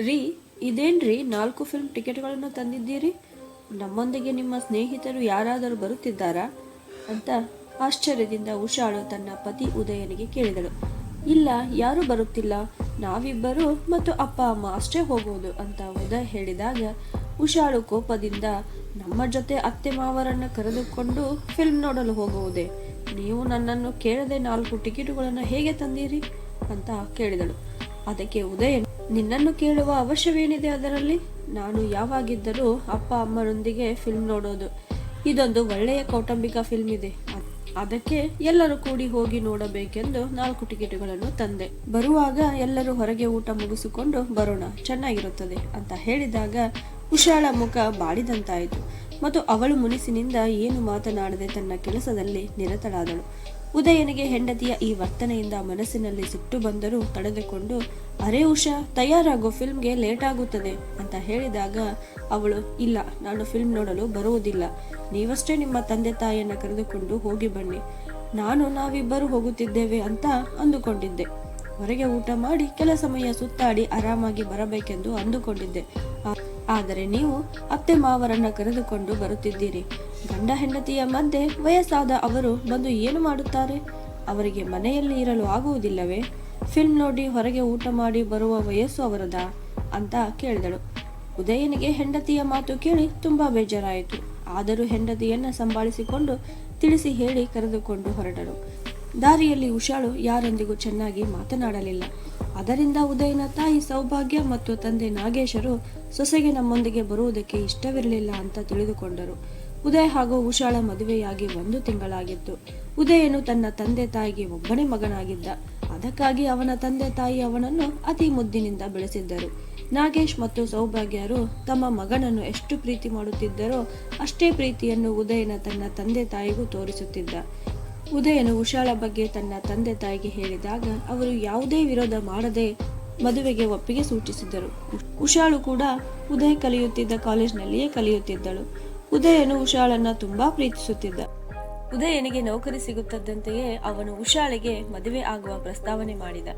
ರೀ, ಇದೇನ್ರಿ ನಾಲ್ಕು ಫಿಲ್ಮ್ ಟಿಕೆಟ್ಗಳನ್ನು ತಂದಿದ್ದೀರಿ? ನಮ್ಮೊಂದಿಗೆ ನಿಮ್ಮ ಸ್ನೇಹಿತರು ಯಾರಾದರೂ ಬರುತ್ತಿದ್ದಾರಾ? ಅಂತ ಆಶ್ಚರ್ಯದಿಂದ ಉಷಾಳು ತನ್ನ ಪತಿ ಉದಯನಿಗೆ ಕೇಳಿದಳು. ಇಲ್ಲ, ಯಾರೂ ಬರುತ್ತಿಲ್ಲ. ನಾವಿಬ್ಬರು ಮತ್ತು ಅಪ್ಪ, ಅಮ್ಮ ಅಷ್ಟೇ ಹೋಗುವುದು ಅಂತ ಉದಯ್ ಹೇಳಿದಾಗ ಉಷಾಳು ಕೋಪದಿಂದ, ನಮ್ಮ ಜೊತೆ ಅತ್ತೆ ಮಾವರನ್ನ ಕರೆದುಕೊಂಡು ಫಿಲ್ಮ್ ನೋಡಲು ಹೋಗುವುದೇ? ನೀವು ನನ್ನನ್ನು ಕೇಳದೆ ನಾಲ್ಕು ಟಿಕೆಟುಗಳನ್ನು ಹೇಗೆ ತಂದಿರಿ? ಅಂತ ಕೇಳಿದಳು. ಅದಕ್ಕೆ ಉದಯನ್ ನಿನ್ನನ್ನು ಕೇಳುವ ಅವಶ್ಯವೇನಿದೆ ಅದರಲ್ಲಿ? ನಾನು ಯಾವಾಗಿದ್ದರೂ ಅಪ್ಪ ಅಮ್ಮನೊಂದಿಗೆ ಫಿಲ್ಮ್ ನೋಡೋದು. ಇದೊಂದು ಒಳ್ಳೆಯ ಕೌಟುಂಬಿಕ ಫಿಲ್ಮ್ ಇದೆ. ಅದಕ್ಕೆ ಎಲ್ಲರೂ ಕೂಡಿ ಹೋಗಿ ನೋಡಬೇಕೆಂದು ನಾಲ್ಕು ಟಿಕೆಟುಗಳನ್ನು ತಂದೆ. ಬರುವಾಗ ಎಲ್ಲರೂ ಹೊರಗೆ ಊಟ ಮುಗಿಸಿಕೊಂಡು ಬರೋಣ, ಚೆನ್ನಾಗಿರುತ್ತದೆ ಅಂತ ಹೇಳಿದಾಗ ಉಷಾಳ ಮುಖ ಬಾಡಿದಂತಾಯಿತು ಮತ್ತು ಅವಳು ಮುನಿಸಿನಿಂದ ಏನು ಮಾತನಾಡದೆ ತನ್ನ ಕೆಲಸದಲ್ಲಿ ನಿರತಳಾದಳು. ಉದಯನಿಗೆ ಹೆಂಡತಿಯ ಈ ವರ್ತನೆಯಿಂದ ಮನಸ್ಸಿನಲ್ಲಿ ಸಿಟ್ಟು ಬಂದರೂ ತಡೆದುಕೊಂಡು, ಅರೆ ಉಷಾ, ತಯಾರಾಗೋ, ಫಿಲ್ಮ್ಗೆ ಲೇಟ್ ಆಗುತ್ತದೆ ಅಂತ ಹೇಳಿದಾಗ, ಅವಳು, ಇಲ್ಲ, ನಾನು ಫಿಲ್ಮ್ ನೋಡಲು ಬರುವುದಿಲ್ಲ. ನೀವಷ್ಟೇ ನಿಮ್ಮ ತಂದೆ ತಾಯಿಯನ್ನು ಕರೆದುಕೊಂಡು ಹೋಗಿ ಬನ್ನಿ. ನಾನು ನಾವಿಬ್ಬರು ಹೋಗುತ್ತಿದ್ದೇವೆ ಅಂತ ಅಂದುಕೊಂಡಿದ್ದೆ. ಹೊರಗೆ ಊಟ ಮಾಡಿ, ಕೆಲ ಸಮಯ ಸುತ್ತಾಡಿ ಆರಾಮಾಗಿ ಬರಬೇಕೆಂದು ಅಂದುಕೊಂಡಿದ್ದೆ. ಆದರೆ ನೀವು ಅತ್ತೆ ಮಾವರನ್ನ ಕರೆದುಕೊಂಡು ಬರುತ್ತಿದ್ದೀರಿ. ಗಂಡ ಹೆಂಡತಿಯ ಮಧ್ಯೆ ವಯಸ್ಸಾದ ಅವರು ಬಂದು ಏನು ಮಾಡುತ್ತಾರೆ? ಅವರಿಗೆ ಮನೆಯಲ್ಲಿ ಇರಲು ಆಗುವುದಿಲ್ಲವೇ? ಫಿಲ್ಮ್ ನೋಡಿ ಹೊರಗೆ ಊಟ ಮಾಡಿ ಬರುವ ವಯಸ್ಸು ಅವರದ ಅಂತ ಕೇಳಿದಳು. ಉದಯನಿಗೆ ಹೆಂಡತಿಯ ಮಾತು ಕೇಳಿ ತುಂಬಾ ಬೇಜಾರಾಯಿತು. ಆದರೂ ಹೆಂಡತಿಯನ್ನ ಸಂಭಾಳಿಸಿಕೊಂಡು ತಿಳಿಸಿ ಹೇಳಿ ಕರೆದುಕೊಂಡು ಹೊರಟಳು. ದಾರಿಯಲ್ಲಿ ಉಷಾಳು ಯಾರೊಂದಿಗೂ ಚೆನ್ನಾಗಿ ಮಾತನಾಡಲಿಲ್ಲ. ಅದರಿಂದ ಉದಯನ ತಾಯಿ ಸೌಭಾಗ್ಯ ಮತ್ತು ತಂದೆ ನಾಗೇಶರು ಸೊಸೆಗೆ ನಮ್ಮೊಂದಿಗೆ ಬರುವುದಕ್ಕೆ ಇಷ್ಟವಿರಲಿಲ್ಲ ಅಂತ ತಿಳಿದುಕೊಂಡರು. ಉದಯ್ ಹಾಗೂ ಉಷಾಳ ಮದುವೆಯಾಗಿ ಒಂದು ತಿಂಗಳಾಗಿತ್ತು. ಉದಯನು ತನ್ನ ತಂದೆ ತಾಯಿಗೆ ಒಬ್ಬನೇ ಮಗನಾಗಿದ್ದ. ಅದಕ್ಕಾಗಿ ಅವನ ತಂದೆ ತಾಯಿ ಅವನನ್ನು ಅತಿ ಮುದ್ದಿನಿಂದ ಬೆಳೆಸಿದ್ದರು. ನಾಗೇಶ್ ಮತ್ತು ಸೌಭಾಗ್ಯರು ತಮ್ಮ ಮಗನನ್ನು ಎಷ್ಟು ಪ್ರೀತಿ ಮಾಡುತ್ತಿದ್ದರೋ ಅಷ್ಟೇ ಪ್ರೀತಿಯನ್ನು ಉದಯನ ತನ್ನ ತಂದೆ ತಾಯಿಗೂ ತೋರಿಸುತ್ತಿದ್ದ. ಉದಯನು ಉಷಾಳ ಬಗ್ಗೆ ತನ್ನ ತಂದೆ ತಾಯಿಗೆ ಹೇಳಿದಾಗ ಅವರು ಯಾವುದೇ ವಿರೋಧ ಮಾಡದೆ ಮದುವೆಗೆ ಒಪ್ಪಿಗೆ ಸೂಚಿಸಿದರು. ಉಷಾಳು ಕೂಡ ಉದಯ್ ಕಲಿಯುತ್ತಿದ್ದ ಕಾಲೇಜಿನಲ್ಲಿಯೇ ಕಲಿಯುತ್ತಿದ್ದಳು. ಉದಯನು ಉಷಾಳನ್ನ ತುಂಬಾ ಪ್ರೀತಿಸುತ್ತಿದ್ದ. ಉದಯನಿಗೆ ನೌಕರಿ ಸಿಗುತ್ತದಂತೆಯೇ ಅವನು ಉಷಾಳಿಗೆ ಮದುವೆ ಆಗುವ ಪ್ರಸ್ತಾವನೆ ಮಾಡಿದ.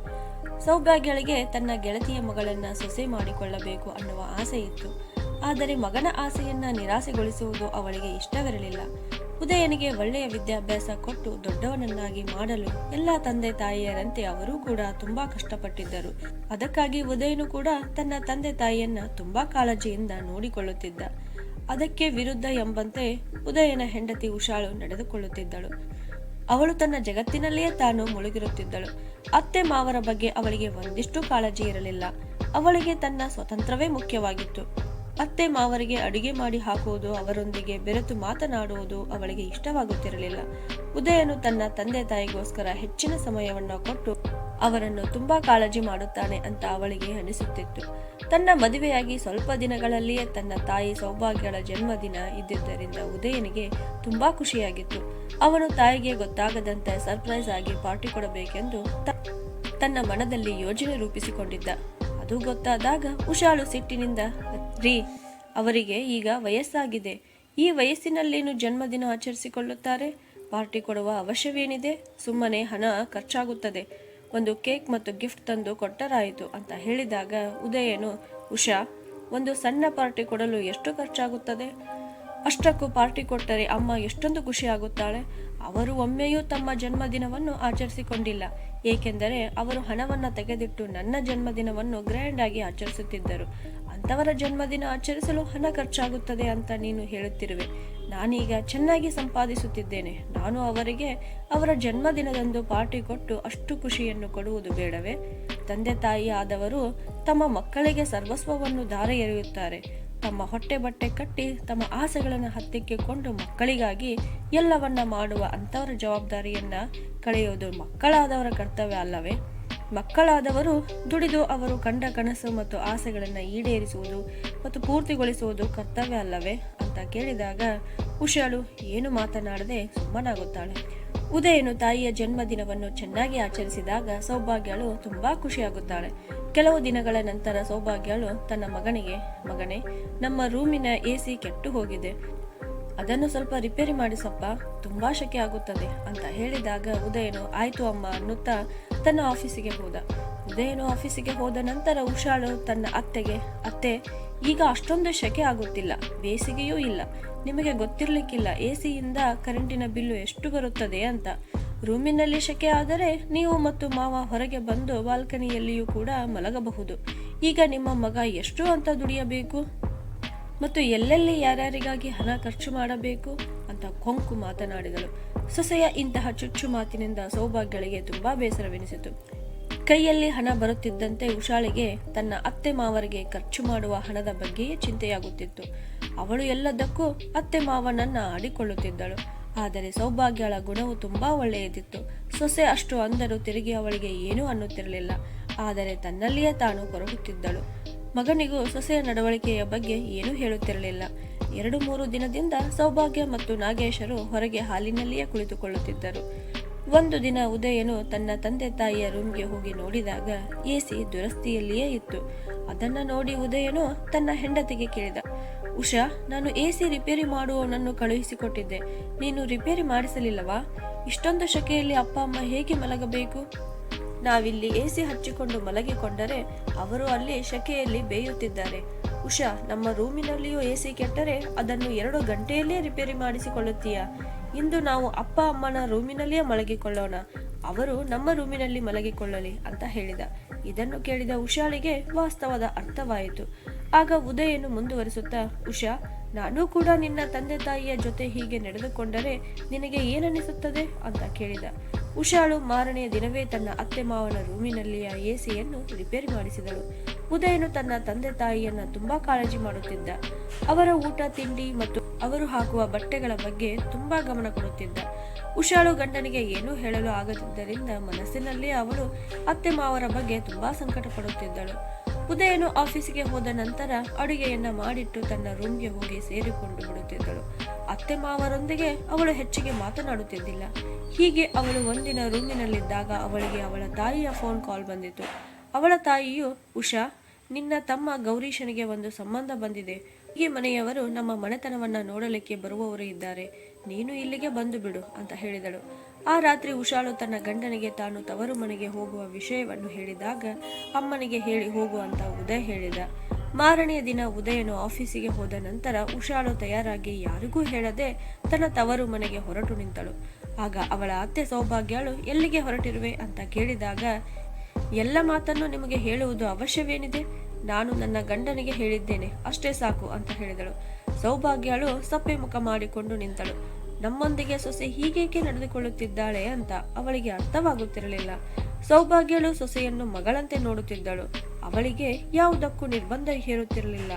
ಸೌಭಾಗ್ಯಳಿಗೆ ತನ್ನ ಗೆಳತಿಯ ಮಗಳನ್ನ ಸೊಸೆ ಮಾಡಿಕೊಳ್ಳಬೇಕು ಅನ್ನುವ ಆಸೆ ಇತ್ತು. ಆದರೆ ಮಗನ ಆಸೆಯನ್ನ ನಿರಾಸೆಗೊಳಿಸುವುದು ಅವಳಿಗೆ ಇಷ್ಟವಿರಲಿಲ್ಲ. ಉದಯನಿಗೆ ಒಳ್ಳೆಯ ವಿದ್ಯಾಭ್ಯಾಸ ಕೊಟ್ಟು ದೊಡ್ಡವನನ್ನಾಗಿ ಮಾಡಲು ಎಲ್ಲ ತಂದೆ ತಾಯಿಯರಂತೆ ಅವರೂ ಕೂಡ ತುಂಬಾ ಕಷ್ಟಪಟ್ಟಿದ್ದರು. ಅದಕ್ಕಾಗಿ ಉದಯನು ಕೂಡ ತನ್ನ ತಂದೆ ತಾಯಿಯನ್ನ ತುಂಬಾ ಕಾಳಜಿಯಿಂದ ನೋಡಿಕೊಳ್ಳುತ್ತಿದ್ದ. ಅದಕ್ಕೆ ವಿರುದ್ಧ ಎಂಬಂತೆ ಉದಯನ ಹೆಂಡತಿ ಉಷಾಳು ನಡೆದುಕೊಳ್ಳುತ್ತಿದ್ದಳು. ಅವಳು ತನ್ನ ಜಗತ್ತಿನಲ್ಲಿಯೇ ತಾನು ಮುಳುಗಿರುತ್ತಿದ್ದಳು. ಅತ್ತೆ ಮಾವರ ಬಗ್ಗೆ ಅವಳಿಗೆ ಒಂದಿಷ್ಟು ಕಾಳಜಿ ಇರಲಿಲ್ಲ. ಅವಳಿಗೆ ತನ್ನ ಸ್ವತಂತ್ರವೇ ಮುಖ್ಯವಾಗಿತ್ತು. ಅತ್ತೆ ಮಾವರಿಗೆ ಅಡುಗೆ ಮಾಡಿ ಹಾಕುವುದು, ಅವರೊಂದಿಗೆ ಬೆರೆತು ಮಾತನಾಡುವುದು ಅವಳಿಗೆ ಇಷ್ಟವಾಗುತ್ತಿರಲಿಲ್ಲ. ಉದಯನು ತನ್ನ ತಂದೆ ತಾಯಿಗೋಸ್ಕರ ಹೆಚ್ಚಿನ ಸಮಯವನ್ನು ಕೊಟ್ಟು ಅವರನ್ನು ತುಂಬಾ ಕಾಳಜಿ ಮಾಡುತ್ತಾನೆ ಅಂತ ಅವಳಿಗೆ ಅನಿಸುತ್ತಿತ್ತು. ತನ್ನ ಮದುವೆಯಾಗಿ ಸ್ವಲ್ಪ ದಿನಗಳಲ್ಲಿಯೇ ತನ್ನ ತಾಯಿ ಸೌಭಾಗ್ಯಳ ಜನ್ಮದಿನ ಇದ್ದಿದ್ದರಿಂದ ಉದಯನಿಗೆ ತುಂಬಾ ಖುಷಿಯಾಗಿತ್ತು. ಅವನು ತಾಯಿಗೆ ಗೊತ್ತಾಗದಂತೆ ಸರ್ಪ್ರೈಸ್ ಆಗಿ ಪಾರ್ಟಿ ಕೊಡಬೇಕೆಂದು ತನ್ನ ಮನದಲ್ಲಿ ಯೋಜನೆ ರೂಪಿಸಿಕೊಂಡಿದ್ದ. ಅದು ಗೊತ್ತಾದಾಗ ಉಷಾಳು ಸಿಟ್ಟಿನಿಂದ, ರೀ, ಅವರಿಗೆ ಈಗ ವಯಸ್ಸಾಗಿದೆ. ಈ ವಯಸ್ಸಿನಲ್ಲೇನು ಜನ್ಮದಿನ ಆಚರಿಸಿಕೊಳ್ಳುತ್ತಾರೆ? ಪಾರ್ಟಿ ಕೊಡುವ ಅವಶ್ಯವೇನಿದೆ? ಸುಮ್ಮನೆ ಹಣ ಖರ್ಚಾಗುತ್ತದೆ. ಒಂದು ಕೇಕ್ ಮತ್ತು ಗಿಫ್ಟ್ ತಂದು ಕೊಟ್ಟರಾಯಿತು ಅಂತ ಹೇಳಿದಾಗ ಉದಯನು, ಉಷಾ, ಒಂದು ಸಣ್ಣ ಪಾರ್ಟಿ ಕೊಡಲು ಎಷ್ಟು ಖರ್ಚಾಗುತ್ತದೆ? ಅಷ್ಟಕ್ಕೂ ಪಾರ್ಟಿ ಕೊಟ್ಟರೆ ಅಮ್ಮ ಎಷ್ಟೊಂದು ಖುಷಿಯಾಗುತ್ತಾಳೆ. ಅವರು ಒಮ್ಮೆಯೂ ತಮ್ಮ ಜನ್ಮದಿನವನ್ನು ಆಚರಿಸಿಕೊಂಡಿಲ್ಲ. ಏಕೆಂದರೆ ಅವರು ಹಣವನ್ನು ತೆಗೆದಿಟ್ಟು ನನ್ನ ಜನ್ಮದಿನವನ್ನು ಗ್ರ್ಯಾಂಡ್ ಆಗಿ ಆಚರಿಸುತ್ತಿದ್ದರು. ಅಂಥವರ ಜನ್ಮದಿನ ಆಚರಿಸಲು ಹಣ ಖರ್ಚಾಗುತ್ತದೆ ಅಂತ ನೀನು ಹೇಳುತ್ತಿರುವೆ. ನಾನೀಗ ಚೆನ್ನಾಗಿ ಸಂಪಾದಿಸುತ್ತಿದ್ದೇನೆ. ನಾನು ಅವರಿಗೆ ಅವರ ಜನ್ಮದಿನದಂದು ಪಾರ್ಟಿ ಕೊಟ್ಟು ಅಷ್ಟು ಖುಷಿಯನ್ನು ಕೊಡುವುದು ಬೇಡವೇ? ತಂದೆ ತಾಯಿ ಆದವರು ತಮ್ಮ ಮಕ್ಕಳಿಗೆ ಸರ್ವಸ್ವವನ್ನು ದಾರೆ ಎರೆಯುತ್ತಾರೆ. ತಮ್ಮ ಹೊಟ್ಟೆ ಬಟ್ಟೆ ಕಟ್ಟಿ ತಮ್ಮ ಆಸೆಗಳನ್ನು ಹತ್ತಿಕ್ಕಿಕೊಂಡು ಮಕ್ಕಳಿಗಾಗಿ ಎಲ್ಲವನ್ನ ಮಾಡುವ ಅಂಥವರ ಜವಾಬ್ದಾರಿಯನ್ನು ಕಳೆಯುವುದು ಮಕ್ಕಳಾದವರ ಕರ್ತವ್ಯ ಅಲ್ಲವೇ? ಮಕ್ಕಳಾದವರು ದುಡಿದು ಅವರು ಕಂಡ ಕನಸು ಮತ್ತು ಆಸೆಗಳನ್ನು ಈಡೇರಿಸುವುದು ಮತ್ತು ಪೂರ್ತಿಗೊಳಿಸುವುದು ಕರ್ತವ್ಯ ಅಲ್ಲವೇ? ಅಂತ ಕೇಳಿದಾಗ ಉಷಾಳು ಏನು ಮಾತನಾಡದೆ ಸುಮ್ಮನಾಗುತ್ತಾಳೆ. ಉದಯನು ತಾಯಿಯ ಜನ್ಮದಿನವನ್ನು ಚೆನ್ನಾಗಿ ಆಚರಿಸಿದಾಗ ಸೌಭಾಗ್ಯಳು ತುಂಬಾ ಖುಷಿಯಾಗುತ್ತಾಳೆ. ಕೆಲವು ದಿನಗಳ ನಂತರ ಸೌಭಾಗ್ಯಳು ತನ್ನ ಮಗನಿಗೆ, ಮಗನೇ, ನಮ್ಮ ರೂಮಿನ ಎ ಕೆಟ್ಟು ಹೋಗಿದೆ. ಅದನ್ನು ಸ್ವಲ್ಪ ರಿಪೇರಿ ಮಾಡಿಸಪ್ಪ, ತುಂಬಾ ಶೆಕೆ ಆಗುತ್ತದೆ ಅಂತ ಹೇಳಿದಾಗ ಉದಯನು, ಆಯ್ತು ಅಮ್ಮ ಅನ್ನುತ್ತಾ ತನ್ನ ಆಫೀಸಿಗೆ ಹೋದ. ಉದಯನು ಆಫೀಸಿಗೆ ಹೋದ ನಂತರ ಉಷಾಳು ತನ್ನ ಅತ್ತೆಗೆ, ಅತ್ತೆ ಈಗ ಅಷ್ಟೊಂದು ಶೆಕೆ ಆಗುತ್ತಿಲ್ಲ, ಬೇಸಿಗೆಯೂ ಇಲ್ಲ. ನಿಮಗೆ ಗೊತ್ತಿರಲಿಕ್ಕಿಲ್ಲ ಎ ಸಿಯಿಂದ ಕರೆಂಟಿನ ಬಿಲ್ಲು ಎಷ್ಟು ಬರುತ್ತದೆ ಅಂತ. ರೂಮಿನಲ್ಲಿ ಶೆಕೆ ಆದರೆ ನೀವು ಮತ್ತು ಮಾವ ಹೊರಗೆ ಬಂದು ಬಾಲ್ಕನಿಯಲ್ಲಿಯೂ ಕೂಡ ಮಲಗಬಹುದು. ಈಗ ನಿಮ್ಮ ಮಗ ಎಷ್ಟು ಅಂತ ದುಡಿಯಬೇಕು? ಮತ್ತು ಎಲ್ಲೆಲ್ಲಿ ಯಾರ್ಯಾರಿಗಾಗಿ ಹಣ ಖರ್ಚು ಮಾಡಬೇಕು ಅಂತ ಕೊಂಕು ಮಾತನಾಡಿದಳು. ಸೊಸೆಯ ಇಂತಹ ಚುಚ್ಚು ಮಾತಿನಿಂದ ಸೌಭಾಗ್ಯಗಳಿಗೆ ತುಂಬಾ ಬೇಸರವೆನಿಸಿತು. ಕೈಯಲ್ಲಿ ಹಣ ಬರುತ್ತಿದ್ದಂತೆ ಉಷಾಳಿಗೆ ತನ್ನ ಅತ್ತೆ ಮಾವರಿಗೆ ಖರ್ಚು ಮಾಡುವ ಹಣದ ಬಗ್ಗೆಯೇ ಚಿಂತೆಯಾಗುತ್ತಿತ್ತು. ಅವಳು ಎಲ್ಲದಕ್ಕೂ ಅತ್ತೆ ಮಾವನನ್ನ ಆಡಿಕೊಳ್ಳುತ್ತಿದ್ದಳು. ಆದರೆ ಸೌಭಾಗ್ಯಳ ಗುಣವು ತುಂಬಾ ಒಳ್ಳೆಯದಿತ್ತು. ಸೊಸೆ ಅಷ್ಟು ಅಂದರೂ ತಿರುಗಿ ಅವಳಿಗೆ ಏನೂ ಅನ್ನುತ್ತಿರಲಿಲ್ಲ. ಆದರೆ ತನ್ನಲ್ಲಿಯೇ ತಾನು ಕೊರಗುತ್ತಿದ್ದಳು ಮಗನಿಗೂ ಸೊಸೆಯ ನಡವಳಿಕೆಯ ಬಗ್ಗೆ ಏನೂ ಹೇಳುತ್ತಿರಲಿಲ್ಲ. ಎರಡು ಮೂರು ದಿನದಿಂದ ಸೌಭಾಗ್ಯ ಮತ್ತು ನಾಗೇಶರು ಹೊರಗೆ ಹಾಲಿನಲ್ಲಿಯೇ ಕುಳಿತುಕೊಳ್ಳುತ್ತಿದ್ದರು. ಒಂದು ದಿನ ಉದಯನು ತನ್ನ ತಂದೆ ತಾಯಿಯ ರೂಮ್ಗೆ ಹೋಗಿ ನೋಡಿದಾಗ ಎಸಿ ದುರಸ್ತಿಯಲ್ಲಿಯೇ ಇತ್ತು. ಅದನ್ನ ನೋಡಿ ಉದಯನು ತನ್ನ ಹೆಂಡತಿಗೆ ಕೇಳಿದ, ಉಷಾ, ನಾನು ಎಸಿ ರಿಪೇರಿ ಮಾಡುವವನನ್ನು ಕಳುಹಿಸಿಕೊಟ್ಟಿದ್ದೆ. ನೀನು ರಿಪೇರಿ ಮಾಡಿಸಲಿಲ್ಲವಾ? ಇಷ್ಟೊಂದು ಶಕೆಯಲ್ಲಿ ಅಪ್ಪ ಅಮ್ಮ ಹೇಗೆ ಮಲಗಬೇಕು? ನಾವಿಲ್ಲಿ ಎಸಿ ಹಚ್ಚಿಕೊಂಡು ಮಲಗಿಕೊಂಡರೆ ಅವರು ಅಲ್ಲಿ ಶಕೆಯಲ್ಲಿ ಬೇಯುತ್ತಿದ್ದಾರೆ. ಉಷಾ, ನಮ್ಮ ರೂಮಿನಲ್ಲಿಯೂ ಎಸಿ ಕೆಟ್ಟರೆ ಅದನ್ನು ಎರಡು ಗಂಟೆಯಲ್ಲೇ ರಿಪೇರಿ ಮಾಡಿಸಿಕೊಳ್ಳುತ್ತೀಯಾ? ಇಂದು ನಾವು ಅಪ್ಪ ಅಮ್ಮನ ರೂಮಿನಲ್ಲಿಯೇ ಮಲಗಿಕೊಳ್ಳೋಣ. ಅವರು ನಮ್ಮ ರೂಮಿನಲ್ಲಿ ಮಲಗಿಕೊಳ್ಳಲಿ ಅಂತ ಹೇಳಿದ. ಇದನ್ನು ಕೇಳಿದ ಉಷಾಳಿಗೆ ವಾಸ್ತವದ ಅರ್ಥವಾಯಿತು. ಆಗ ಉದಯನು ಮುಂದುವರಿಸುತ್ತಾ, ಉಷಾ, ನಾನು ಕೂಡ ನಿನ್ನ ತಂದೆ ತಾಯಿಯ ಜೊತೆ ಹೀಗೆ ನಡೆದುಕೊಂಡರೆ ನಿನಗೆ ಏನನ್ನಿಸುತ್ತದೆ? ಅಂತ ಕೇಳಿದ. ಉಷಾಳು ಮಾರನೆಯ ದಿನವೇ ತನ್ನ ಅತ್ತೆ ಮಾವನ ರೂಮಿನಲ್ಲಿಯ ಎಸಿಯನ್ನು ರಿಪೇರಿ ಮಾಡಿಸಿದಳು. ಉದಯನು ತನ್ನ ತಂದೆ ತಾಯಿಯನ್ನ ತುಂಬಾ ಕಾಳಜಿ ಮಾಡುತ್ತಿದ್ದ. ಅವರ ಊಟ, ತಿಂಡಿ ಮತ್ತು ಅವರು ಹಾಕುವ ಬಟ್ಟೆಗಳ ಬಗ್ಗೆ ತುಂಬಾ ಗಮನ ಕೊಡುತ್ತಿದ್ದ. ಉಷಾಳು ಗಂಡನಿಗೆ ಏನೂ ಹೇಳಲು ಆಗದಿದ್ದರಿಂದ ಮನಸ್ಸಿನಲ್ಲಿ ಅವಳು ಅತ್ತೆ ಮಾವರ ಬಗ್ಗೆ ತುಂಬಾ ಸಂಕಟ ಪಡುತ್ತಿದ್ದಳು ಉದಯನು ಆಫೀಸಿಗೆ ಹೋದ ನಂತರ ಅಡುಗೆಯನ್ನ ಮಾಡಿಟ್ಟು ತನ್ನ ರೂಮ್ಗೆ ಹೋಗಿ ಸೇರಿಕೊಂಡು ಬಿಡುತ್ತಿದ್ದಳು. ಅತ್ತೆ ಮಾವರೊಂದಿಗೆ ಅವಳು ಹೆಚ್ಚಿಗೆ ಮಾತನಾಡುತ್ತಿದ್ದಿಲ್ಲ. ಹೀಗೆ ಅವಳು ಒಂದಿನ ರೂಮಿನಲ್ಲಿದ್ದಾಗ ಅವಳಿಗೆ ಅವಳ ತಾಯಿಯ ಫೋನ್ ಕಾಲ್ ಬಂದಿತು ಅವಳ ತಾಯಿಯು, ಉಷಾ, ನಿನ್ನ ತಮ್ಮ ಗೌರೀಶನಿಗೆ ಒಂದು ಸಂಬಂಧ ಬಂದಿದೆ. ಈ ಮನೆಯವರು ನಮ್ಮ ಮನೆತನವನ್ನ ನೋಡಲಿಕ್ಕೆ ಬರುವವರು ಇದ್ದಾರೆ. ನೀನು ಇಲ್ಲಿಗೆ ಬಂದು ಬಿಡು ಅಂತ ಹೇಳಿದಳು. ಆ ರಾತ್ರಿ ಉಷಾಳು ತನ್ನ ಗಂಡನಿಗೆ ತಾನು ತವರು ಮನೆಗೆ ಹೋಗುವ ವಿಷಯವನ್ನು ಹೇಳಿದಾಗ ಅಮ್ಮನಿಗೆ ಹೇಳಿ ಹೋಗು ಅಂತ ಉದಯ್ ಹೇಳಿದ. ಮಾರನೆಯ ದಿನ ಉದಯನು ಆಫೀಸಿಗೆ ಹೋದ ನಂತರ ಉಷಾಳು ತಯಾರಾಗಿ ಯಾರಿಗೂ ಹೇಳದೆ ತನ್ನ ತವರು ಮನೆಗೆ ಹೊರಟು ನಿಂತಳು. ಆಗ ಅವಳ ಅತ್ತೆ ಸೌಭಾಗ್ಯಳು, ಎಲ್ಲಿಗೆ ಹೊರಟಿರುವೆ? ಅಂತ ಕೇಳಿದಾಗ, ಎಲ್ಲ ಮಾತನ್ನು ನಿಮಗೆ ಹೇಳುವುದು ಅವಶ್ಯವೇನಿದೆ? ನಾನು ನನ್ನ ಗಂಡನಿಗೆ ಹೇಳಿದ್ದೇನೆ, ಅಷ್ಟೇ ಸಾಕು ಅಂತ ಹೇಳಿದಳು. ಸೌಭಾಗ್ಯಳು ಸಪ್ಪೆ ಮುಖ ಮಾಡಿಕೊಂಡು ನಿಂತಳು. ನಮ್ಮೊಂದಿಗೆ ಸೊಸೆ ಹೀಗೇಕೆ ನಡೆದುಕೊಳ್ಳುತ್ತಿದ್ದಾಳೆ ಅಂತ ಅವಳಿಗೆ ಅರ್ಥವಾಗುತ್ತಿರಲಿಲ್ಲ. ಸೌಭಾಗ್ಯಳು ಸೊಸೆಯನ್ನು ಮಗಳಂತೆ ನೋಡುತ್ತಿದ್ದಳು. ಅವಳಿಗೆ ಯಾವುದಕ್ಕೂ ನಿರ್ಬಂಧ ಹೇರುತ್ತಿರಲಿಲ್ಲ.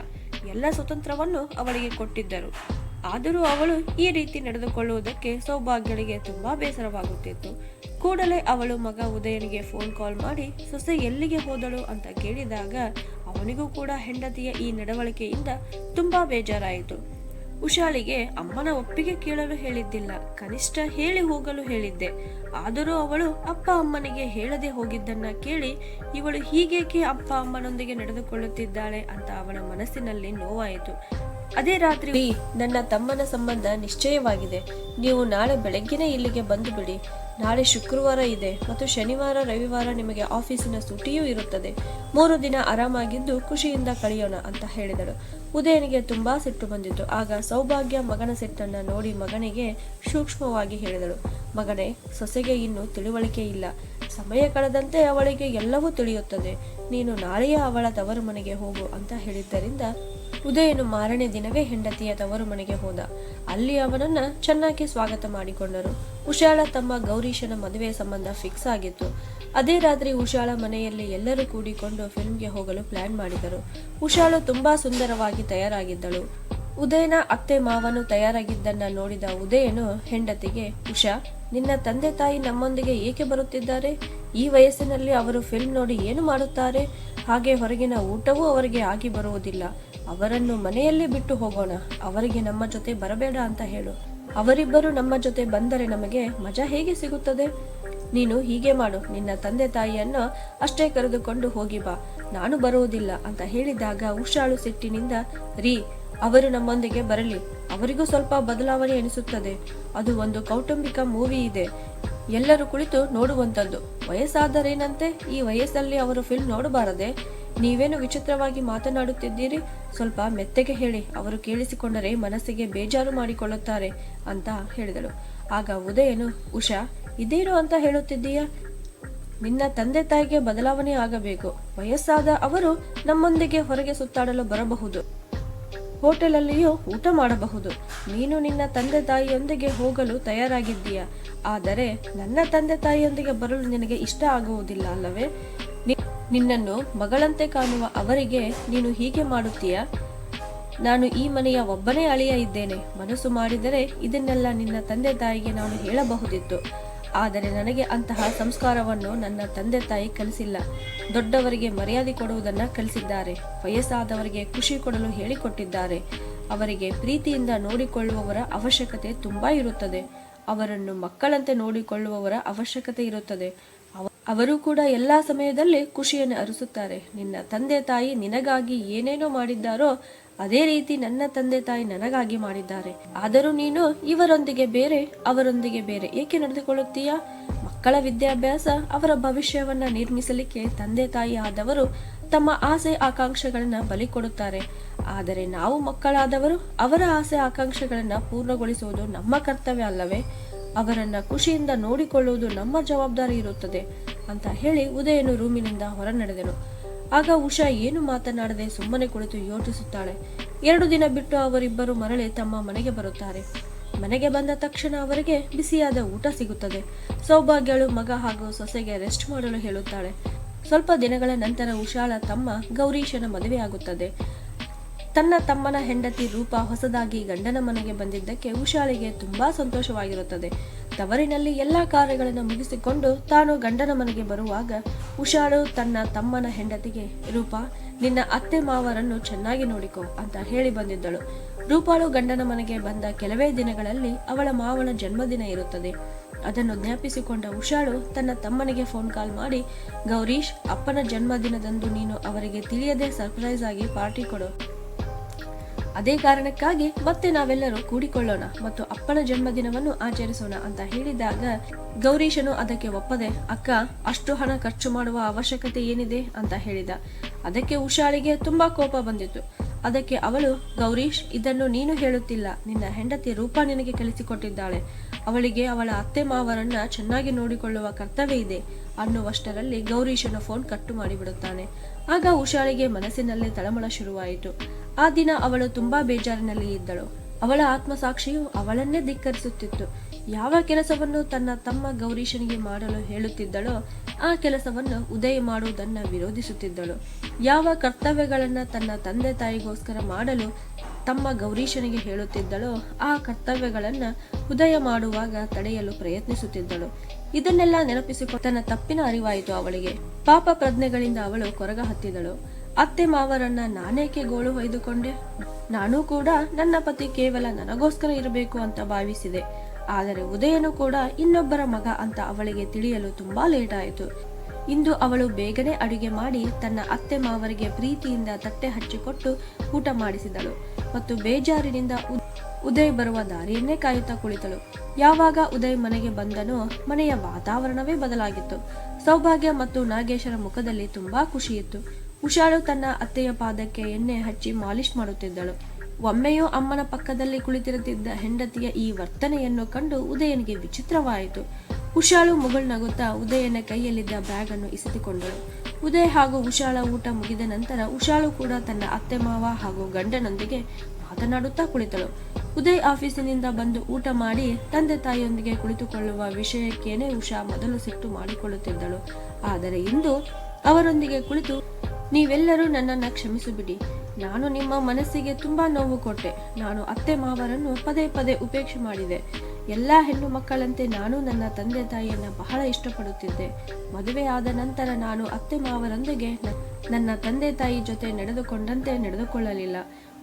ಎಲ್ಲ ಸ್ವತಂತ್ರವನ್ನು ಅವಳಿಗೆ ಕೊಟ್ಟಿದ್ದರು. ಆದರೂ ಅವಳು ಈ ರೀತಿ ನಡೆದುಕೊಳ್ಳುವುದಕ್ಕೆ ಸೌಭಾಗ್ಯಳಿಗೆ ತುಂಬಾ ಬೇಸರವಾಗುತ್ತಿತ್ತು. ಕೂಡಲೇ ಅವಳು ಮಗ ಉದಯನಿಗೆ ಫೋನ್ ಕಾಲ್ ಮಾಡಿ, ಸೊಸೆ ಎಲ್ಲಿಗೆ ಹೋದಳು? ಅಂತ ಕೇಳಿದಾಗ ಅವನಿಗೂ ಕೂಡ ಹೆಂಡತಿಯ ಈ ನಡವಳಿಕೆಯಿಂದ ತುಂಬಾ ಬೇಜಾರಾಯಿತು. ಉಷಾಳಿಗೆ ಅಮ್ಮನ ಒಪ್ಪಿಗೆ ಕೇಳಲು ಹೇಳಿದ್ದಿಲ್ಲ. ಕನಿಷ್ಠ ಹೇಳಿ ಹೋಗಲು ಹೇಳಿದ್ದೆ. ಆದರೂ ಅವಳು ಅಪ್ಪ ಅಮ್ಮನಿಗೆ ಹೇಳದೆ ಹೋಗಿದ್ದನ್ನ ಕೇಳಿ, ಇವಳು ಹೀಗೇಕೆ ಅಪ್ಪ ಅಮ್ಮನೊಂದಿಗೆ ನಡೆದುಕೊಳ್ಳುತ್ತಿದ್ದಾಳೆ? ಅಂತ ಅವಳ ಮನಸ್ಸಿನಲ್ಲಿ ನೋವಾಯಿತು. ಅದೇ ರಾತ್ರಿ ನನ್ನ ತಮ್ಮನ ಸಂಬಂಧ ನಿಶ್ಚಯವಾಗಿದೆ. ನೀವು ನಾಳೆ ಬೆಳಗ್ಗೆನೇ ಇಲ್ಲಿಗೆ ಬಂದು ಬಿಡಿ. ನಾಳೆ ಶುಕ್ರವಾರ ಇದೆ ಮತ್ತು ಶನಿವಾರ, ರವಿವಾರ ನಿಮಗೆ ಆಫೀಸಿನ ಸುಟಿಯೂ ಇರುತ್ತದೆ. ಮೂರು ದಿನ ಆರಾಮಾಗಿದ್ದು ಖುಷಿಯಿಂದ ಕಳೆಯೋಣ ಅಂತ ಹೇಳಿದಳು. ಉದಯನಿಗೆ ತುಂಬಾ ಸಿಟ್ಟು ಬಂದಿತ್ತು. ಆಗ ಸೌಭಾಗ್ಯ ಮಗನ ಸಿಟ್ಟನ್ನ ನೋಡಿ ಮಗನಿಗೆ ಸೂಕ್ಷ್ಮವಾಗಿ ಹೇಳಿದಳು. ಮಗನೇ, ಸೊಸೆಗೆ ಇನ್ನು ತಿಳುವಳಿಕೆ ಇಲ್ಲ. ಸಮಯ ಕಳೆದಂತೆ ಅವಳಿಗೆ ಎಲ್ಲವೂ ತಿಳಿಯುತ್ತದೆ. ನೀನು ನಾಳೆಯೇ ಅವಳ ತವರು ಮನೆಗೆ ಹೋಗು ಅಂತ ಹೇಳಿದ್ದರಿಂದ ಉದಯನು ಮಾರನೇ ದಿನವೇ ಹೆಂಡತಿಯ ತವರು ಮನೆಗೆ ಹೋದ. ಅಲ್ಲಿ ಅವನನ್ನ ಚೆನ್ನಾಗಿ ಸ್ವಾಗತ ಮಾಡಿಕೊಂಡರು. ಉಷಾಳ ತಮ್ಮ ಗೌರೀಶನ ಮದುವೆ ಸಂಬಂಧ ಫಿಕ್ಸ್ ಆಗಿತ್ತು. ಅದೇ ರಾತ್ರಿ ಉಷಾಳ ಮನೆಯಲ್ಲಿ ಎಲ್ಲರೂ ಕೂಡಿಕೊಂಡು ಫಿಲ್ಮ್ಗೆ ಹೋಗಲು ಪ್ಲಾನ್ ಮಾಡಿದರು. ಉಷಾಳು ತುಂಬಾ ಸುಂದರವಾಗಿ ತಯಾರಾಗಿದ್ದಳು. ಉದಯನ ಅತ್ತೆ ಮಾವನು ತಯಾರಾಗಿದ್ದನ್ನ ನೋಡಿದ ಉದಯನು ಹೆಂಡತಿಗೆ, ಉಷಾ ನಿನ್ನ ತಂದೆ ತಾಯಿ ನಮ್ಮೊಂದಿಗೆ ಏಕೆ ಬರುತ್ತಿದ್ದಾರೆ? ಈ ವಯಸ್ಸಿನಲ್ಲಿ ಅವರು ಫಿಲ್ಮ್ ನೋಡಿ ಏನು ಮಾಡುತ್ತಾರೆ? ಹಾಗೆ ಹೊರಗಿನ ಊಟವೂ ಅವರಿಗೆ ಆಗಿ ಬರುವುದಿಲ್ಲ. ಅವರನ್ನು ಮನೆಯಲ್ಲೇ ಬಿಟ್ಟು ಹೋಗೋಣ. ಅವರಿಗೆ ನಮ್ಮ ಜೊತೆ ಬರಬೇಡ ಅಂತ ಹೇಳು. ಅವರಿಬ್ಬರು ನಮ್ಮ ಜೊತೆ ಬಂದರೆ ನಮಗೆ ಮಜಾ ಹೇಗೆ ಸಿಗುತ್ತದೆ? ನೀನು ಹೀಗೆ ಮಾಡು. ನಿನ್ನ ತಂದೆ ತಾಯಿಯನ್ನು ಅಷ್ಟೇ ಕರೆದುಕೊಂಡು ಹೋಗಿ ಬಾ. ನಾನು ಬರುವುದಿಲ್ಲ ಅಂತ ಹೇಳಿದಾಗ ಉಷಾಳು ಸಿಟ್ಟಿನಿಂದ, ರೀ ಅವರು ನಮ್ಮೊಂದಿಗೆ ಬರಲಿ. ಅವರಿಗೂ ಸ್ವಲ್ಪ ಬದಲಾವಣೆ ಎನಿಸುತ್ತದೆ. ಅದು ಒಂದು ಕೌಟುಂಬಿಕ ಮೂವಿ ಇದೆ. ಎಲ್ಲರೂ ಕುಳಿತು ನೋಡುವಂಥದ್ದು. ವಯಸ್ಸಾದರೇನಂತೆ? ಈ ವಯಸ್ಸಲ್ಲಿ ಅವರು ಫಿಲ್ಮ್ ನೋಡಬಾರದೆ? ನೀವೇನು ವಿಚಿತ್ರವಾಗಿ ಮಾತನಾಡುತ್ತಿದ್ದೀರಿ? ಸ್ವಲ್ಪ ಮೆತ್ತಗೆ ಹೇಳಿ. ಅವರು ಕೇಳಿಸಿಕೊಂಡರೆ ಮನಸ್ಸಿಗೆ ಬೇಜಾರು ಮಾಡಿಕೊಳ್ಳುತ್ತಾರೆ ಅಂತ ಹೇಳಿದಳು. ಆಗ ಉದಯನು, ಉಷಾ, ಇದೇನು ಅಂತ ಹೇಳುತ್ತಿದ್ದೀಯಾ? ನಿನ್ನ ತಂದೆ ತಾಯಿಗೆ ಬದಲಾವಣೆ ಆಗಬೇಕು. ವಯಸ್ಸಾದ ಅವರು ನಮ್ಮೊಂದಿಗೆ ಹೊರಗೆ ಸುತ್ತಾಡಲು ಬರಬಹುದು. ಹೋಟೆಲಲ್ಲಿಯೂ ಊಟ ಮಾಡಬಹುದು. ನೀನು ನಿನ್ನ ತಂದೆ ತಾಯಿಯೊಂದಿಗೆ ಹೋಗಲು ತಯಾರಾಗಿದ್ದೀಯ? ಆದರೆ ನನ್ನ ತಂದೆ ತಾಯಿಯೊಂದಿಗೆ ಬರಲು ನಿನಗೆ ಇಷ್ಟ ಆಗುವುದಿಲ್ಲ ಅಲ್ಲವೇ? ನಿನ್ನನ್ನು ಮಗಳಂತೆ ಕಾಣುವ ಅವರಿಗೆ ನೀನು ಹೀಗೆ ಮಾಡುತ್ತೀಯ? ನಾನು ಈ ಮನೆಯ ಒಬ್ಬನೇ ಅಳಿಯ ಇದ್ದೇನೆ. ಮನಸ್ಸು ಮಾಡಿದರೆ ಇದನ್ನೆಲ್ಲ ನಿನ್ನ ತಂದೆ ತಾಯಿಗೆ ನಾನು ಹೇಳಬಹುದಿತ್ತು. ಆದರೆ ನನಗೆ ಅಂತಹ ಸಂಸ್ಕಾರವನ್ನು ನನ್ನ ತಂದೆ ತಾಯಿ ಕಲಿಸಿಲ್ಲ. ದೊಡ್ಡವರಿಗೆ ಮರ್ಯಾದೆ ಕೊಡುವುದನ್ನ ಕಲಿಸಿದ್ದಾರೆ. ವಯಸ್ಸಾದವರಿಗೆ ಖುಷಿ ಕೊಡಲು ಹೇಳಿಕೊಟ್ಟಿದ್ದಾರೆ. ಅವರಿಗೆ ಪ್ರೀತಿಯಿಂದ ನೋಡಿಕೊಳ್ಳುವವರ ಅವಶ್ಯಕತೆ ತುಂಬಾ ಇರುತ್ತದೆ. ಅವರನ್ನು ಮಕ್ಕಳಂತೆ ನೋಡಿಕೊಳ್ಳುವವರ ಅವಶ್ಯಕತೆ ಇರುತ್ತದೆ. ಅವರು ಕೂಡ ಎಲ್ಲಾ ಸಮಯದಲ್ಲಿ ಖುಷಿಯನ್ನು ಅರಿಸುತ್ತಾರೆ. ನಿನ್ನ ತಂದೆ ತಾಯಿ ನಿನಗಾಗಿ ಏನೇನೋ ಮಾಡಿದ್ದಾರೋ ಅದೇ ರೀತಿ ನನ್ನ ತಂದೆ ತಾಯಿ ನನಗಾಗಿ ಮಾಡಿದ್ದಾರೆ. ಆದರೂ ನೀನು ಇವರೊಂದಿಗೆ ಬೇರೆ, ಅವರೊಂದಿಗೆ ಬೇರೆ. ಏಕೆ ನಡೆದುಕೊಳ್ಳುತ್ತೀಯಾ? ಮಕ್ಕಳ ವಿದ್ಯಾಭ್ಯಾಸ, ಅವರ ಭವಿಷ್ಯವನ್ನ ನಿರ್ಮಿಸಲಿಕ್ಕೆ ತಂದೆ ತಾಯಿ ಆದವರು ತಮ್ಮ ಆಸೆ ಆಕಾಂಕ್ಷೆಗಳನ್ನ ಬಲಿ ಕೊಡುತ್ತಾರೆ. ಆದರೆ ನಾವು ಮಕ್ಕಳಾದವರು ಅವರ ಆಸೆ ಆಕಾಂಕ್ಷೆಗಳನ್ನ ಪೂರ್ಣಗೊಳಿಸುವುದು ನಮ್ಮ ಕರ್ತವ್ಯ ಅಲ್ಲವೇ? ಅವರನ್ನ ಖುಷಿಯಿಂದ ನೋಡಿಕೊಳ್ಳುವುದು ನಮ್ಮ ಜವಾಬ್ದಾರಿ ಇರುತ್ತದೆ, ಅಂತ ಹೇಳಿ ಉದಯನು ರೂಮಿನಿಂದ ಹೊರ ನಡೆದನು ಆಗ ಉಷಾ ಏನು ಮಾತನಾಡದೆ ಸುಮ್ಮನೆ ಕುಳಿತು ಯೋಚಿಸುತ್ತಾಳೆ. ಎರಡು ದಿನ ಬಿಟ್ಟು ಅವರಿಬ್ಬರು ಮರಳಿ ತಮ್ಮ ಮನೆಗೆ ಬರುತ್ತಾರೆ. ಮನೆಗೆ ಬಂದ ತಕ್ಷಣ ಅವರಿಗೆ ಬಿಸಿಯಾದ ಊಟ ಸಿಗುತ್ತದೆ. ಸೌಭಾಗ್ಯಳು ಮಗ ಹಾಗೂ ಸೊಸೆಗೆ ರೆಸ್ಟ್ ಮಾಡಲು ಹೇಳುತ್ತಾಳೆ. ಸ್ವಲ್ಪ ದಿನಗಳ ನಂತರ ಉಷಾಳ ತಮ್ಮ ಗೌರೀಶನ ಮದುವೆಯಾಗುತ್ತದೆ ತನ್ನ ತಮ್ಮನ ಹೆಂಡತಿ ರೂಪ ಹೊಸದಾಗಿ ಗಂಡನ ಮನೆಗೆ ಬಂದಿದ್ದಕ್ಕೆ ಉಷಾಳಿಗೆ ತುಂಬಾ ಸಂತೋಷವಾಗಿರುತ್ತದೆ. ತವರಿನಲ್ಲಿ ಎಲ್ಲಾ ಕಾರ್ಯಗಳನ್ನು ಮುಗಿಸಿಕೊಂಡು ತಾನು ಗಂಡನ ಮನೆಗೆ ಬರುವಾಗ ಉಷಾಳು ತನ್ನ ತಮ್ಮನ ಹೆಂಡತಿಗೆ, ರೂಪಾ, ನಿನ್ನ ಅತ್ತೆ ಮಾವರನ್ನು ಚೆನ್ನಾಗಿ ನೋಡಿಕೊ ಅಂತ ಹೇಳಿ ಬಂದಿದ್ದಳು. ರೂಪಾಳು ಗಂಡನ ಮನೆಗೆ ಬಂದ ಕೆಲವೇ ದಿನಗಳಲ್ಲಿ ಅವಳ ಮಾವನ ಜನ್ಮದಿನ ಇರುತ್ತದೆ. ಅದನ್ನು ಜ್ಞಾಪಿಸಿಕೊಂಡ ಉಷಾಳು ತನ್ನ ತಮ್ಮನಿಗೆ ಫೋನ್ ಕಾಲ್ ಮಾಡಿ, ಗೌರೀಶ್, ಅಪ್ಪನ ಜನ್ಮದಿನದಂದು ನೀನು ಅವರಿಗೆ ತಿಳಿಯದೆ ಸರ್ಪ್ರೈಸ್ ಆಗಿ ಪಾರ್ಟಿ ಕೊಡು. ಅದೇ ಕಾರಣಕ್ಕಾಗಿ ಮತ್ತೆ ನಾವೆಲ್ಲರೂ ಕೂಡಿಕೊಳ್ಳೋಣ ಮತ್ತು ಅಪ್ಪನ ಜನ್ಮದಿನವನ್ನು ಆಚರಿಸೋಣ ಅಂತ ಹೇಳಿದಾಗ ಗೌರೀಶನು ಅದಕ್ಕೆ ಒಪ್ಪದೆ, ಅಕ್ಕ, ಅಷ್ಟು ಹಣ ಖರ್ಚು ಮಾಡುವ ಅವಶ್ಯಕತೆ ಏನಿದೆ? ಅಂತ ಹೇಳಿದ. ಅದಕ್ಕೆ ಉಷಾಳಿಗೆ ತುಂಬಾ ಕೋಪ ಬಂದಿತ್ತು. ಅದಕ್ಕೆ ಅವಳು, ಗೌರೀಶ್, ಇದನ್ನು ನೀನು ಹೇಳುತ್ತಿಲ್ಲ. ನಿನ್ನ ಹೆಂಡತಿ ರೂಪ ನಿನಗೆ ಕಲಿಸಿಕೊಟ್ಟಿದ್ದಾಳೆ. ಅವಳಿಗೆ ಅವಳ ಅತ್ತೆ ಮಾವರನ್ನ ಚೆನ್ನಾಗಿ ನೋಡಿಕೊಳ್ಳುವ ಕರ್ತವ್ಯ ಇದೆ. ಅನ್ನುವಷ್ಟರಲ್ಲಿ ಗೌರೀಶನ ಫೋನ್ ಕಟ್ಟು ಮಾಡಿಬಿಡುತ್ತಾನೆ. ಆಗ ಉಷಾಳಿಗೆ ಮನಸ್ಸಿನಲ್ಲೇ ತಳಮಳ ಶುರುವಾಯಿತು. ಆ ದಿನ ಅವಳು ತುಂಬಾ ಬೇಜಾರಿನಲ್ಲಿ ಇದ್ದಳು. ಅವಳ ಆತ್ಮಸಾಕ್ಷಿಯು ಅವಳನ್ನೇ ಧಿಕ್ಕರಿಸುತ್ತಿತ್ತು. ಯಾವ ಕೆಲಸವನ್ನು ತನ್ನ ತಮ್ಮ ಗೌರೀಶನಿಗೆ ಮಾಡಲು ಹೇಳುತ್ತಿದ್ದಳೋ ಆ ಕೆಲಸವನ್ನು ಉದಯ ಮಾಡುವುದನ್ನ ವಿರೋಧಿಸುತ್ತಿದ್ದಳು. ಯಾವ ಕರ್ತವ್ಯಗಳನ್ನ ತನ್ನ ತಂದೆ ತಾಯಿಗೋಸ್ಕರ ಮಾಡಲು ತಮ್ಮ ಗೌರೀಶನಿಗೆ ಹೇಳುತ್ತಿದ್ದಳೋ ಆ ಕರ್ತವ್ಯಗಳನ್ನ ಉದಯ ಮಾಡುವಾಗ ತಡೆಯಲು ಪ್ರಯತ್ನಿಸುತ್ತಿದ್ದಳು. ಇದನ್ನೆಲ್ಲ ನೆನಪಿಸಿಕೊಂಡು ತನ್ನ ತಪ್ಪಿನ ಅರಿವಾಯಿತು ಅವಳಿಗೆ. ಪಾಪ ಪ್ರಜ್ಞೆಗಳಿಂದ ಅವಳು ಕೊರಗ ಹತ್ತಿದಳು. ಅತ್ತೆ ಮಾವರನ್ನ ನಾನೇಕೆ ಗೋಳು ಹೊಯ್ದುಕೊಂಡೆ ನಾನು ಕೂಡ ನನ್ನ ಪತಿ ಕೇವಲ ನನಗೋಸ್ಕರ ಇರಬೇಕು ಅಂತ ಭಾವಿಸಿದೆ. ಆದರೆ ಉದಯನು ಕೂಡ ಇನ್ನೊಬ್ಬರ ಮಗ ಅಂತ ಅವಳಿಗೆ ತಿಳಿಯಲು ತುಂಬಾ ಲೇಟ್ ಆಯಿತು ಇಂದು ಅವಳು ಬೇಗನೆ ಅಡುಗೆ ಮಾಡಿ ತನ್ನ ಅತ್ತೆ ಮಾವರಿಗೆ ಪ್ರೀತಿಯಿಂದ ತಟ್ಟೆ ಹಚ್ಚಿಕೊಟ್ಟು ಊಟ ಮಾಡಿಸಿದಳು. ಮತ್ತು ಬೇಜಾರಿನಿಂದ ಉದಯ್ ಬರುವ ದಾರಿಯನ್ನೇ ಕಾಯುತ್ತಾ ಕುಳಿತಳು. ಯಾವಾಗ ಉದಯ್ ಮನೆಗೆ ಬಂದನೋ ಮನೆಯ ವಾತಾವರಣವೇ ಬದಲಾಗಿತ್ತು. ಸೌಭಾಗ್ಯ ಮತ್ತು ನಾಗೇಶರ ಮುಖದಲ್ಲಿ ತುಂಬಾ ಖುಷಿಯಿತ್ತು. ಉಷಾಳು ತನ್ನ ಅತ್ತೆಯ ಪಾದಕ್ಕೆ ಎಣ್ಣೆ ಹಚ್ಚಿ ಮಾಲಿಶ್ ಮಾಡುತ್ತಿದ್ದಳು. ಒಮ್ಮೆಯೂ ಅಮ್ಮನ ಪಕ್ಕದಲ್ಲಿ ಕುಳಿತಿರುತ್ತಿದ್ದ ಹೆಂಡತಿಯ ಈ ವರ್ತನೆಯನ್ನು ಕಂಡು ಉದಯನಿಗೆ ವಿಚಿತ್ರವಾಯಿತು. ಉಷಾಳು ಮುಗುಳ್ನಗುತ್ತಾ ಉದಯನ ಕೈಯಲ್ಲಿದ್ದ ಬ್ಯಾಗ್ ಅನ್ನು ಇಸಿದುಕೊಂಡಳು. ಉದಯ್ ಹಾಗೂ ಉಷಾಳ ಊಟ ಮುಗಿದ ನಂತರ ಉಷಾಳು ಕೂಡ ತನ್ನ ಅತ್ತೆ ಮಾವ ಹಾಗೂ ಗಂಡನೊಂದಿಗೆ ಮಾತನಾಡುತ್ತಾ ಕುಳಿತಳು. ಉದಯ್ ಆಫೀಸಿನಿಂದ ಬಂದು ಊಟ ಮಾಡಿ ತಂದೆ ತಾಯಿಯೊಂದಿಗೆ ಕುಳಿತುಕೊಳ್ಳುವ ವಿಷಯಕ್ಕೇನೆ ಉಷಾ ಮೊದಲು ಸಿಟ್ಟು ಮಾಡಿಕೊಳ್ಳುತ್ತಿದ್ದಳು. ಆದರೆ ಇಂದು ಅವರೊಂದಿಗೆ ಕುಳಿತು ನೀವೆಲ್ಲರೂ ನನ್ನನ್ನು ಕ್ಷಮಿಸಿಬಿಡಿ. ನಾನು ನಿಮ್ಮ ಮನಸ್ಸಿಗೆ ತುಂಬಾ ನೋವು ಕೊಟ್ಟೆ. ನಾನು ಅತ್ತೆ ಮಾವರನ್ನು ಪದೇ ಪದೇ ಉಪೇಕ್ಷೆ ಮಾಡಿದೆ. ಎಲ್ಲ ಹೆಣ್ಣು ಮಕ್ಕಳಂತೆ ನಾನು ನನ್ನ ತಂದೆ ತಾಯಿಯನ್ನ ಬಹಳ ಇಷ್ಟಪಡುತ್ತಿದ್ದೆ. ಮದುವೆಯಾದ ನಂತರ ನಾನು ಅತ್ತೆ ಮಾವರೊಂದಿಗೆ ನನ್ನ ತಂದೆ ತಾಯಿ ಜೊತೆ ನಡೆದುಕೊಂಡಂತೆ ನಡೆದುಕೊಳ್ಳಲಿಲ್ಲ.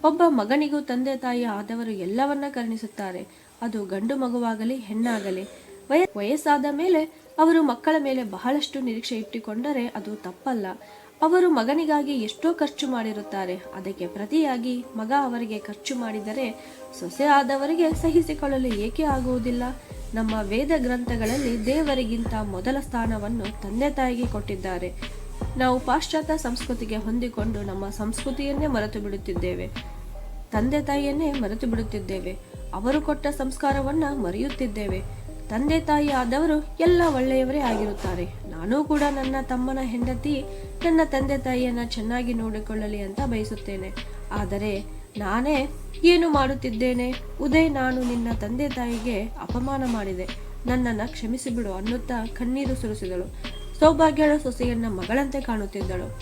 ಒಬ್ಬ ಮಗನಿಗೂ ತಂದೆ ತಾಯಿ ಆದವರು ಎಲ್ಲವನ್ನ ಕರುಣಿಸುತ್ತಾರೆ. ಅದು ಗಂಡು ಮಗುವಾಗಲಿ, ಹೆಣ್ಣಾಗಲಿ. ವಯ, ವಯಸ್ಸಾದ ಮೇಲೆ ಅವರು ಮಕ್ಕಳ ಮೇಲೆ ಬಹಳಷ್ಟು ನಿರೀಕ್ಷೆ ಇಟ್ಟುಕೊಂಡರೆ ಅದು ತಪ್ಪಲ್ಲ. ಅವರು ಮಗನಿಗಾಗಿ ಎಷ್ಟೋ ಖರ್ಚು ಮಾಡಿರುತ್ತಾರೆ. ಅದಕ್ಕೆ ಪ್ರತಿಯಾಗಿ ಮಗ ಅವರಿಗೆ ಖರ್ಚು ಮಾಡಿದರೆ ಸೊಸೆ ಆದವರಿಗೆ ಸಹಿಸಿಕೊಳ್ಳಲು ಏಕೆ ಆಗುವುದಿಲ್ಲ? ನಮ್ಮ ವೇದ ಗ್ರಂಥಗಳಲ್ಲಿ ದೇವರಿಗಿಂತ ಮೊದಲ ಸ್ಥಾನವನ್ನು ತಂದೆ ತಾಯಿಗೆ ಕೊಟ್ಟಿದ್ದಾರೆ. ನಾವು ಪಾಶ್ಚಾತ್ಯ ಸಂಸ್ಕೃತಿಗೆ ಹೊಂದಿಕೊಂಡು ನಮ್ಮ ಸಂಸ್ಕೃತಿಯನ್ನೇ ಮರೆತು ಬಿಡುತ್ತಿದ್ದೇವೆ. ತಂದೆ ತಾಯಿಯನ್ನೇ ಮರೆತು ಬಿಡುತ್ತಿದ್ದೇವೆ. ಅವರು ಕೊಟ್ಟ ಸಂಸ್ಕಾರವನ್ನ ಮರೆಯುತ್ತಿದ್ದೇವೆ. ತಂದೆ ತಾಯಿ ಆದವರು ಎಲ್ಲ ಒಳ್ಳೆಯವರೇ ಆಗಿರುತ್ತಾರೆ. ನಾನು ಕೂಡ ನನ್ನ ತಮ್ಮನ ಹೆಂಡತಿ, ನನ್ನ ತಂದೆ ತಾಯಿಯನ್ನ ಚೆನ್ನಾಗಿ ನೋಡಿಕೊಳ್ಳಲಿ ಅಂತ ಬಯಸುತ್ತೇನೆ. ಆದರೆ ನಾನೇ ಏನು ಮಾಡುತ್ತಿದ್ದೇನೆ? ಉದಯ್ ನಾನು ನಿನ್ನ ತಂದೆ ತಾಯಿಗೆ ಅಪಮಾನ ಮಾಡಿದೆ. ನನ್ನನ್ನು ಕ್ಷಮಿಸಿಬಿಡು ಅನ್ನುತ್ತಾ ಕಣ್ಣೀರು ಸುರಿಸಿದಳು. ಸೌಭಾಗ್ಯಳ ಸೊಸೆಯನ್ನ ಮಗಳಂತೆ ಕಾಣುತ್ತಿದ್ದಳು.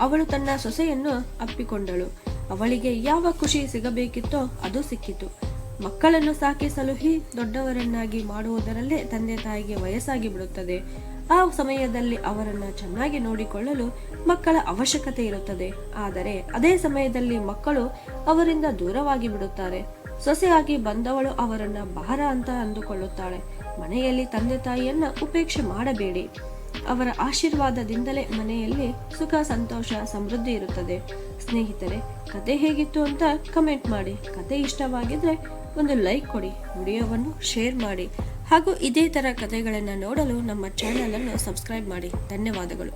ಅವಳು ತನ್ನ ಸೊಸೆಯನ್ನು ಅಪ್ಪಿಕೊಂಡಳು. ಅವಳಿಗೆ ಯಾವ ಖುಷಿ ಸಿಗಬೇಕಿತ್ತೋ ಅದು ಸಿಕ್ಕಿತು. ಮಕ್ಕಳನ್ನು ಸಾಕಿ ಸಲುಹಿ ದೊಡ್ಡವರನ್ನಾಗಿ ಮಾಡುವುದರಲ್ಲೇ ತಂದೆ ತಾಯಿಗೆ ವಯಸ್ಸಾಗಿ ಬಿಡುತ್ತದೆ. ಆ ಸಮಯದಲ್ಲಿ ಅವರನ್ನ ಚೆನ್ನಾಗಿ ನೋಡಿಕೊಳ್ಳಲು ಮಕ್ಕಳ ಅವಶ್ಯಕತೆ ಇರುತ್ತದೆ. ಆದರೆ ಅದೇ ಸಮಯದಲ್ಲಿ ಮಕ್ಕಳು ಅವರಿಂದ ದೂರವಾಗಿ ಬಿಡುತ್ತಾರೆ. ಸೊಸೆಯಾಗಿ ಬಂದವಳು ಅವರನ್ನ ಭಾರ ಅಂತ ಅಂದುಕೊಳ್ಳುತ್ತಾಳೆ. ಮನೆಯಲ್ಲಿ ತಂದೆ ತಾಯಿಯನ್ನ ಉಪೇಕ್ಷೆ ಮಾಡಬೇಡಿ. ಅವರ ಆಶೀರ್ವಾದದಿಂದಲೇ ಮನೆಯಲ್ಲಿ ಸುಖ, ಸಂತೋಷ, ಸಮೃದ್ಧಿ ಇರುತ್ತದೆ. ಸ್ನೇಹಿತರೆ, ಕತೆ ಹೇಗಿತ್ತು ಅಂತ ಕಮೆಂಟ್ ಮಾಡಿ. ಕತೆ ಇಷ್ಟವಾಗಿದ್ರೆ ಒಂದು ಲೈಕ್ ಕೊಡಿ, ವಿಡಿಯೋವನ್ನು ಶೇರ್ ಮಾಡಿ ಹಾಗೂ ಇದೇ ಥರ ಕಥೆಗಳನ್ನು ನೋಡಲು ನಮ್ಮ ಚಾನಲನ್ನು ಸಬ್ಸ್ಕ್ರೈಬ್ ಮಾಡಿ. ಧನ್ಯವಾದಗಳು.